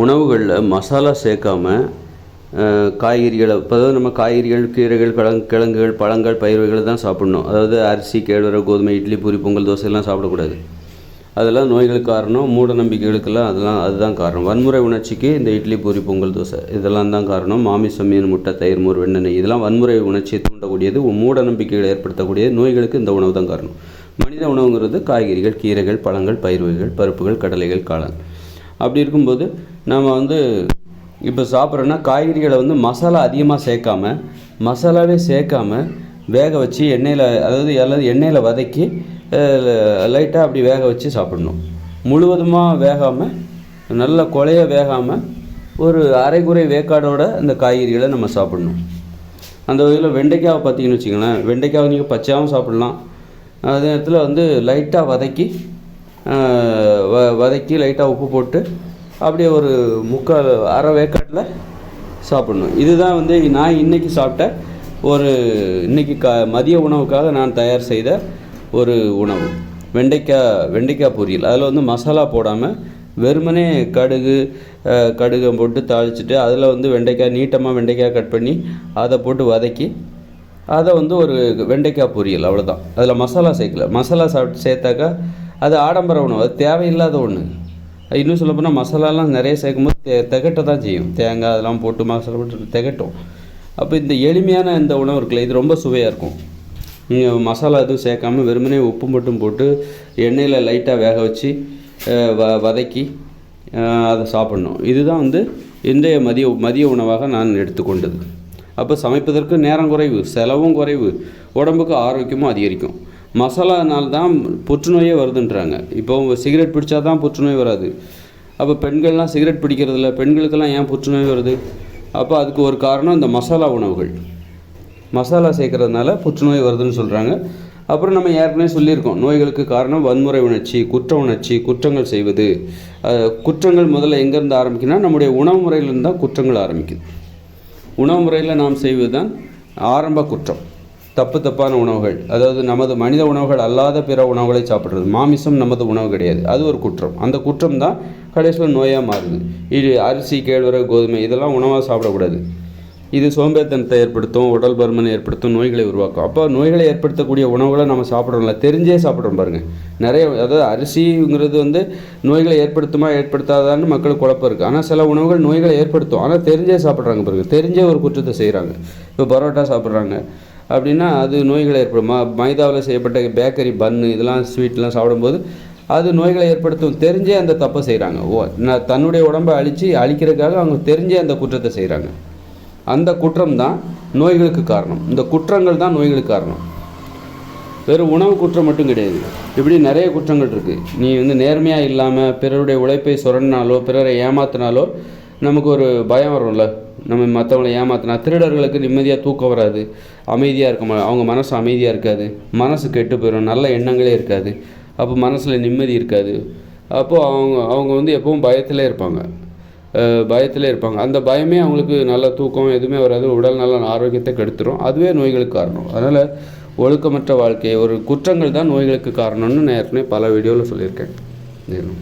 உணவுகளில் மசாலா சேர்க்காம காய்கறிகளை அதாவது நம்ம காய்கறிகள் கீரைகள் கிழங்கு கிழங்குகள் பழங்கள் பயிர்கள் தான் சாப்பிடணும். அதாவது அரிசி கேழ்வரகு கோதுமை இட்லி பூரி பொங்கல் தோசை எல்லாம் சாப்பிடக்கூடாது. அதெல்லாம் நோய்களுக்கு காரணம் மூட நம்பிக்கைகளுக்கெல்லாம் அதெல்லாம் அதுதான் காரணம். வன்முறை உணர்ச்சிக்கு இந்த இட்லி பூரி பொங்கல் தோசை இதெல்லாம் தான் காரணம். மாமிசம் மீன் முட்டை தயிர் மோர் வெண்ணெய் இதெல்லாம் வன்முறை உணர்ச்சியை தூண்டக்கூடியது மூட நம்பிக்கைகளை ஏற்படுத்தக்கூடிய நோய்களுக்கு இந்த உணவு தான் காரணம். மனித உணவுங்கிறது காய்கறிகள் கீரைகள் பழங்கள் பயிர் வகைகள் பருப்புகள் கடலைகள் காளான். அப்படி இருக்கும்போது நம்ம வந்து இப்போ சாப்பிட்றோன்னா காய்கறிகளை வந்து மசாலா அதிகமாக சேர்க்காம மசாலாவே சேர்க்காம வேக வச்சு எண்ணெயில் அதாவது அல்லது எண்ணெயில் வதக்கி லைட்டாக அப்படி வேக வச்சு சாப்பிடணும். முழுவதுமாக வேகாமல் நல்ல கொலைய வேகாமல் ஒரு அரைகுறை வேக்காடோட அந்த காய்கறிகளை நம்ம சாப்பிடணும். அந்த வகையில் வெண்டைக்காவை பார்த்தீங்கன்னு வச்சுக்கோங்களேன் வெண்டைக்காவை நீங்கள் பச்சையாகவும் சாப்பிடலாம். அதே நேரத்தில் வந்து லைட்டாக வதக்கி வ வதக்கி லைட்டாக உப்பு போட்டு அப்படியே ஒரு முக்கால் அரை வேக்காட்டில் சாப்பிடணும். இதுதான் வந்து நான் இன்னைக்கு சாப்பிட்ட ஒரு இன்னைக்கு கா மதிய உணவுக்காக நான் தயார் செய்த ஒரு உணவு. வெண்டைக்காய் வெண்டைக்காய் பொரியல். அதில் வந்து மசாலா போடாமல் வெறுமனே கடுகு கடுகை போட்டு தாளிச்சிட்டு அதில் வந்து வெண்டைக்காய் நீட்டமாக வெண்டைக்காய் கட் பண்ணி அதை போட்டு வதக்கி அதை வந்து ஒரு வெண்டைக்காய் பொரியல். அவ்வளோதான் அதில் மசாலா சேர்க்கல. மசாலா சாப்பிட்டு சேர்த்தாக்கா அது ஆடம்பர உணவு அது தேவையில்லாத ஒன்று இன்னும் சொல்லப்போனால் மசாலாலாம் நிறைய சேர்க்கும்போது தே திகட்ட தான் செய்யும். தேங்காய் அதெல்லாம் போட்டு மசாலா போட்டு திகட்டும். அப்போ இந்த எளிமையான இந்த உணவு இருக்குல்ல இது ரொம்ப சுவையாக இருக்கும். நீங்கள் மசாலா எதுவும் சேர்க்காம வெறுமனே உப்பு மட்டும் போட்டு எண்ணெயில் லைட்டாக வேக வச்சு வ வதக்கி அதை சாப்பிட்ணும். இதுதான் வந்து இன்றைய மதிய மதிய உணவாக நான் எடுத்துக்கொண்டது. அப்போ சமைப்பதற்கு நேரம் குறைவு செலவும் குறைவு உடம்புக்கு ஆரோக்கியமும் அதிகரிக்கும். மசாலானால் தான் புற்றுநோயே வருதுன்றாங்க. இப்போ சிகரெட் பிடிச்சா தான் புற்றுநோய் வராது. அப்போ பெண்கள்லாம் சிகரெட் பிடிக்கிறதில்ல. பெண்களுக்கெல்லாம் ஏன் புற்றுநோய் வருது? அப்போ அதுக்கு ஒரு காரணம் இந்த மசாலா உணவுகள். மசாலா சேர்க்கறதுனால புற்றுநோய் வருதுன்னு சொல்கிறாங்க அப்புறம் நம்ம ஏற்கனவே சொல்லியிருக்கோம். நோய்களுக்கு காரணம் வன்முறை உணர்ச்சி குற்ற உணர்ச்சி குற்றங்கள் செய்வது. குற்றங்கள் முதல்ல எங்கேருந்து ஆரம்பிக்குன்னா நம்முடைய உணவு முறையிலிருந்து தான் குற்றங்கள் ஆரம்பிக்குது. உணவு முறையில் நாம் செய்வது தான் ஆரம்ப குற்றம். தப்பு தப்பான உணவுகள் அதாவது நமது மனித உணவுகள் அல்லாத பிற உணவுகளை சாப்பிட்றது. மாமிசம் நமது உணவு கிடையாது. அது ஒரு குற்றம். அந்த குற்றம் தான் கடைசியில் நோயாக மாறுது. இது அரிசி கேழ்வரகு கோதுமை இதெல்லாம் உணவாக சாப்பிடக்கூடாது. இது சோம்பேறித்தனத்தை ஏற்படுத்தும் உடல் பருமனை ஏற்படுத்தும் நோய்களை உருவாக்கும். அப்போ நோய்களை ஏற்படுத்தக்கூடிய உணவுகளை நம்ம சாப்பிட்றோம்ல தெரிஞ்சே சாப்பிட்றோம் பாருங்கள் நிறைய அதாவது அரிசிங்கிறது வந்து நோய்களை ஏற்படுத்துமா ஏற்படுத்தாதான்னு மக்களுக்கு குழப்பம் இருக்குது ஆனால் சில உணவுகள் நோய்களை ஏற்படுத்தும். ஆனால் தெரிஞ்சே சாப்பிட்றாங்க பாருங்கள் தெரிஞ்சே ஒரு குற்றத்தை செய்கிறாங்க இப்போ பரோட்டா சாப்பிட்றாங்க. அப்படின்னா அது நோய்களை ஏற்படும்? மைதாவில் செய்யப்பட்ட பேக்கரி பன்னு இதெல்லாம் ஸ்வீட்லாம் சாப்பிடும்போது அது நோய்களை ஏற்படுத்தும். தெரிஞ்சே அந்த தப்பை செய்கிறாங்க ஓ நான் தன்னுடைய உடம்பை அழித்து அழிக்கிறதுக்காக அவங்க தெரிஞ்சே அந்த குற்றத்தை செய்கிறாங்க அந்த குற்றம் தான் நோய்களுக்கு காரணம். இந்த குற்றங்கள் தான் நோய்களுக்கு காரணம். வெறும் உணவு குற்றம் மட்டும் கிடையாது. இப்படி நிறைய குற்றங்கள் இருக்குது நீ வந்து நேர்மையாக இல்லாமல் பிறருடைய உழைப்பை சுரண்டினாலோ பிறரை ஏமாத்தினாலோ நமக்கு ஒரு பயம் வரும்ல? நம்ம மற்றவங்களை ஏமாற்றினா திருடர்களுக்கு நிம்மதியாக தூக்கம் வராது. அமைதியாக இருக்க அவங்க மனசு அமைதியாக இருக்காது. மனசு கெட்டு போயிடும் நல்ல எண்ணங்களே இருக்காது. அப்போ மனசில் நிம்மதி இருக்காது. அப்போது அவங்க அவங்க வந்து எப்பவும் பயத்திலே இருப்பாங்க. பயத்திலே இருப்பாங்க. அந்த பயமே அவங்களுக்கு நல்ல தூக்கம் எதுவுமே வராது. உடல் நல்ல ஆரோக்கியத்தை கெடுத்துரும். அதுவே நோய்களுக்கு காரணம். அதனால் ஒழுக்கமற்ற வாழ்க்கை ஒரு குற்றங்கள் தான் நோய்களுக்கு காரணம்னு நான் பல வீடியோவில் சொல்லியிருக்கேன். மேலும்